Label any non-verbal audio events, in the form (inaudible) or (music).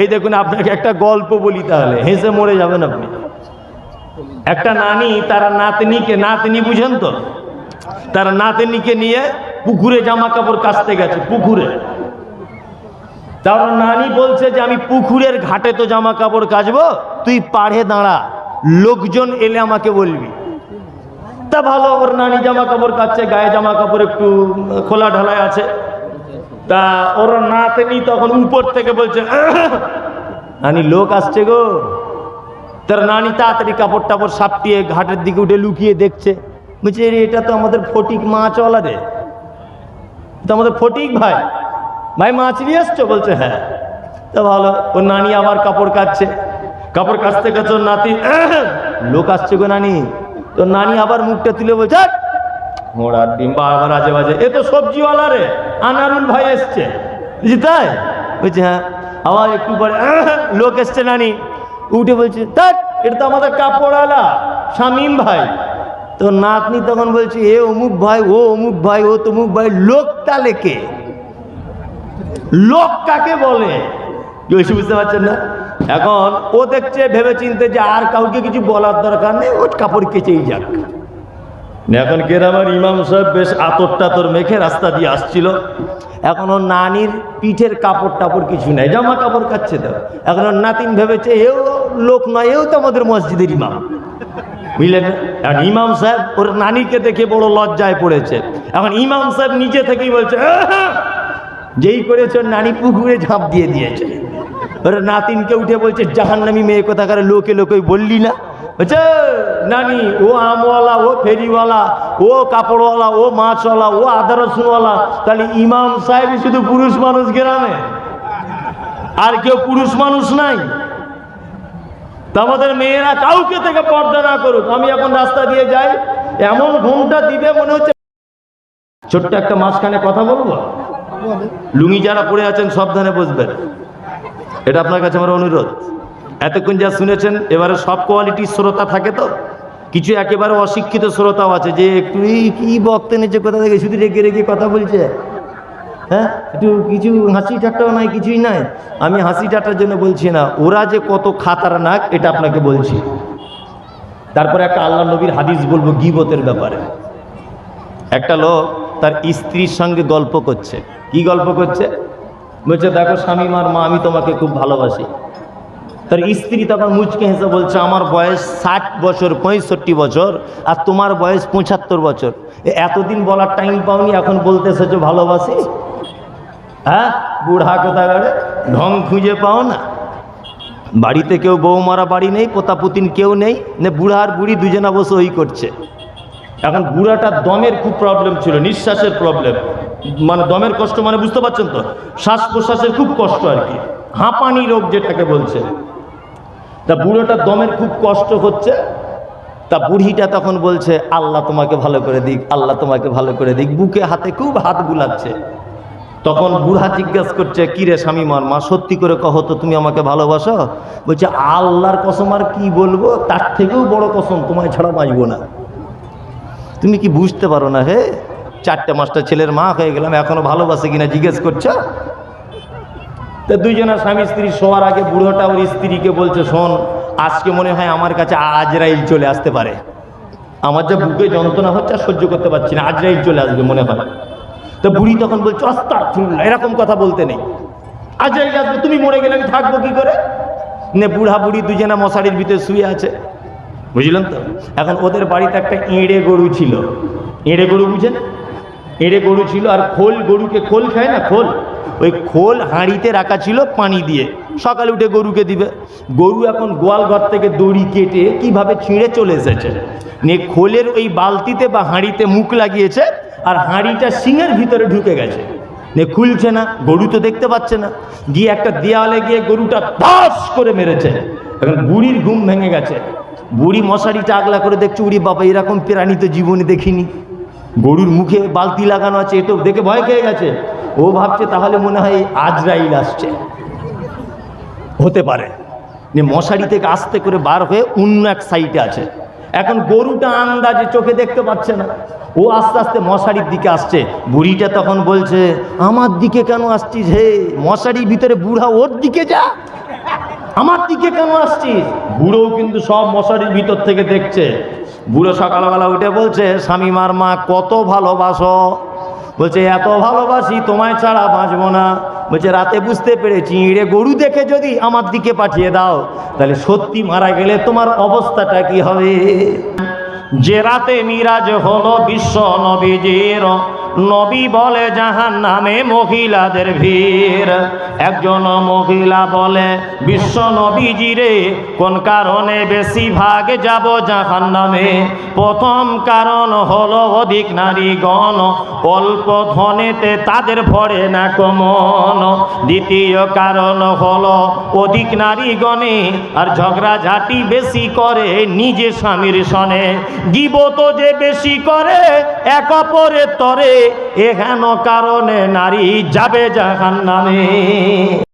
এই দেখুন, আপনাকে একটা গল্প বলি তাহলে। হেসে মরে যাবেন আপনি। একটা নানি, তারা নাতনিকে, নাতনি বুঝেন তো? তারা নাতনিকে নিয়ে পুকুরে জামা কাপড় কাচতে গেছে, পুকুরে। তার নানি বলছে যে, আমি পুকুরের ঘাটে তো জামা কাপড় কাচবো, তুই পাড়ে দাঁড়া, লোকজন এলে আমাকে বলবি। তা ভালো, ওর নানি জামা কাপড় কাচ্ছে, গায়ে জামা কাপড় একটু খোলা ঢালাই আছে। তা ওর নাতনি তখন উপর থেকে বলছে নানি লোক আসছে গো। তার নানি তাড়াতাড়ি কাপড় টাপড় সাপটিয়ে ঘাটের দিকে উঠে লুকিয়ে দেখছে। বলছে "এরে, এটা তো আমাদের ফটিক মাছওয়ালা রে। তো আমাদের ফটিক ভাই। ভাই মাছ নিয়ে আসছো? বলছে হ্যাঁ। তা ভালো ওর নানি আবার কাপড় কাচ্ছে কাপড় কাচতে কাচতে ওর নাতি লোক আসছে গো নানি। তোর নানি আবার মুখটা তুলে বলছে মোড়ার ডিম বারবার আজে বাজে, এ তো সবজিওয়ালা রে। আনারুল ভাই এসছে। বুঝলি তাই? বলছে হ্যাঁ। আবার একটু পরে, (laughs) লোক এসছে নানি। উঠে বলছে তাক এটা তো আমাদের কাপড়ওয়ালা, শামিম ভাই। তো নাতনি তখন বলছে, এ অমুক ভাই, ও অমুক ভাই, ও তমুক ভাই, লোক তালে কে? লোক কাকে বলে? কি হয়েছে বুঝতে পারছেন না? এখন ও দেখছে ভেবে চিনতে যে আর কাউকে কিছু বলার দরকার নেই ও কাপড় কেচেই যাক। এখন গ্রামের ইমাম সাহেব বেশ আতর টাতর মেখে রাস্তা দিয়ে আসছিল। এখন ওর নানির পিঠের কাপড় টাপড় কিছু নেই, জামা কাপড় কাচ্ছে তো। এখন ওর নাতিন ভেবেছে, এও লোক নয়, এও তো আমাদের মসজিদের ইমাম। বুঝলেন এখন ইমাম সাহেব ওর নানিকে দেখে বড় লজ্জায় পড়েছে। এখন ইমাম সাহেব নিজে থেকেই বলছে! যেই করেছে ওর নানি পুকুরে ঝাঁপ দিয়ে দিয়েছে। ওর নাতিনকে উঠে বলছে, জাহান্নামি মেয়ে কোথাকার, লোকে লোকে বললি না? বলছে নানি, ও আমওয়ালা, ও ফেরিওয়ালা, ও কাপড়ওয়ালা, ও মাছওয়ালা, ও আদা রসুনওয়ালা তাহলে ইমাম সাহেব শুধু পুরুষ মানুষ গ্রামে? আর কেউ পুরুষ মানুষ নাই? তা আমাদের মেয়েরা কাউকে থেকে পর্দা না করুক, আমি এখন রাস্তা দিয়ে যাই, এমন ঘুমটা দিবে মনে হচ্ছে। ছোট্ট একটা মাঝখানে কথা বলব? লুঙ্গি যারা পড়ে আছেন সাবধানে বসবেন। এটা আপনার কাছে আমার অনুরোধ। এতক্ষণ যা শুনেছেন, এবারে সব কোয়ালিটির শ্রোতা থাকে তো? কিছু একেবারে অশিক্ষিত শ্রোতাও আছে যে একটু কি বক্তে নিচে কোথা থেকে শুধু রেগে রেগে কথা বলছে? হ্যাঁ? একটু কিছু হাসি ঠাট্টাও নাই, কিছুই নাই। আমি হাসি ঠাট্টার জন্য বলছি না, ওরা যে কত খাতারনাক, এটা আপনাকে বলছি। তারপরে একটা আল্লাহ নবীর হাদিস বলব গিবতের ব্যাপারে। একটা লোক তার স্ত্রীর সঙ্গে গল্প করছে। কি গল্প করছে? বলছে, দেখো স্বামী মার মা, আমি তোমাকে খুব ভালোবাসি। তার স্ত্রী তখন মুচকে হেসে বলছে, আমার বয়স ষাট বছর, পঁয়ষট্টি বছর, আর তোমার বয়স পঁচাত্তর বছর। এতদিন বলার টাইম পাওনি, এখন বলতে এসেছ ভালোবাসি? হ্যাঁ? বুড়া কোথাকারে? ঢং খুঁজে পাও না। বাড়িতে কেউ বউ মারা বাড়ি নেই, পোতাপুতিন কেউ নেই, নে বুড়া আর বুড়ি দুজনা বসে ওই করছে। এখন বুড়াটার দমের খুব প্রবলেম ছিল, নিঃশ্বাসের প্রবলেম মানে দমের কষ্ট মানে বুঝতে পারছেন তো? শ্বাস প্রশ্বাসের খুব কষ্ট আর কি। হাঁপানি রোগ যেটাকে বলছে। তা বুড়োটা দমের খুব কষ্ট হচ্ছে। তা বুড়িটা তখন বলছে, আল্লাহ তোমাকে ভালো করে দিক, আল্লাহ তোমাকে ভালো করে দিক। বুকে হাতে খুব হাত বুলাচ্ছে। তখন বুড়া জিজ্ঞাসা করছে, কি রে স্বামী মার, মা সত্যি করে কহ তো তুমি আমাকে ভালোবাসো? বলছে, আল্লাহর কসম আর কি বলব, তার থেকেও বড় কসম, তোমায় ছাড়া বাঁচবো না। তুমি কি বুঝতে পারো না, হে? চারটে মাসটা ছেলের মা হয়ে গেলাম, এখনও ভালোবাসে কিনা জিজ্ঞেস করছ? তা দুইজনা স্বামী স্ত্রী শোয়ার আগে বুড়োটা ওর স্ত্রীকে বলছে, শোন, আজকে মনে হয় আমার কাছে আজরাইল চলে আসতে পারে। আমার যা বুকে যন্ত্রণা হচ্ছে আর সহ্য করতে পারছি না, আজরাইল চলে আসবে মনে হয়। তো বুড়ি তখন বলছে অস্তার এরকম কথা বলতে নেই। আজরাইল আসবে, তুমি মরে গেলে আমি থাকব কি করে? নে বুড়া বুড়ি দুজনা মশারির ভিতরে শুয়ে আছে। বুঝলেন তো? এখন ওদের বাড়িতে একটা এঁড়ে গরু ছিল। এঁড়ে গরু বুঝেন? এঁড়ে গরু ছিল আর খোল, গরুকে খোল খায় না? খোল। ওই খোল হাঁড়িতে রাখা ছিল পানি দিয়ে। সকালে উঠে গরুকে দিবে। গরু এখন গোয়াল ঘর থেকে দড়ি কেটে কীভাবে ছিঁড়ে চলে এসেছে? নিয়ে খোলের ওই বালতিতে বা হাঁড়িতে মুখ লাগিয়েছে আর হাঁড়িটা সিংয়ের ভিতরে ঢুকে গেছে। নে খুলছে না, গরু তো দেখতে পাচ্ছে না। গিয়ে একটা দেয়ালে গিয়ে গরুটা দাস করে মেরেছে। এখন বুড়ির ঘুম ভেঙে গেছে। বুড়ি মশারিটা আগলা করে দেখছে, উড়ি বাবা, এরকম প্রাণী তো জীবনে দেখিনি। গরুর মুখে বালতি লাগানো আছে এটো দেখে ভয় খেয়ে গেছে। ও ভাবছে তাহলে মনে হয় আজরাইল আসছে। হতে পারে। মশারি থেকে আস্তে করে বার হয়ে অন্য এক সাইডে আছে। এখন গরুটা আন্দাজে চোখে দেখতে পাচ্ছে না। ও আস্তে আস্তে মশারির দিকে আসছে। বুড়িটা তখন বলছে, আমার দিকে কেন আসছিস হে? মশারির ভিতরে বুড়া ওর দিকে যা। আমার দিকে কেন আসছিস? বুড়োও কিন্তু সব মশারির ভিতর থেকে দেখছে। বুড়ো সকালবেলা উঠে বলছে স্বামীমার মা, কত ভালোবাসো। বলছে, এত ভালোবাসি, তোমায় ছাড়া বাঁচবো না। বলছে, রাতে বুঝতে পেরেছি, ইঁড়ে গরু দেখে যদি আমার দিকে পাঠিয়ে দাও, তাহলে সত্যি মারা গেলে তোমার অবস্থাটা কি হবে? যে রাতে মিরাজ হলো বিশ্ব নবীজির নবী বলে জাহান নামে মহিলাদের ভিড়। একজন মহিলা বলে, বিশ্ব নবীজিরে কোন কারণে বেশি ভাগ যাব জাহান নামে প্রথম কারণ হলো অধিক নারীগণ, অল্প ধনেতে তাদের ভরে না কমন। দ্বিতীয় কারণ হলো অধিক নারীগণে আর ঝগড়াঝাটি বেশি করে নিজে স্বামীর সনে। গিবত যে বেশি করে, এক অপরের তরে এহেন কারণে নারী যাবে জাহান নামে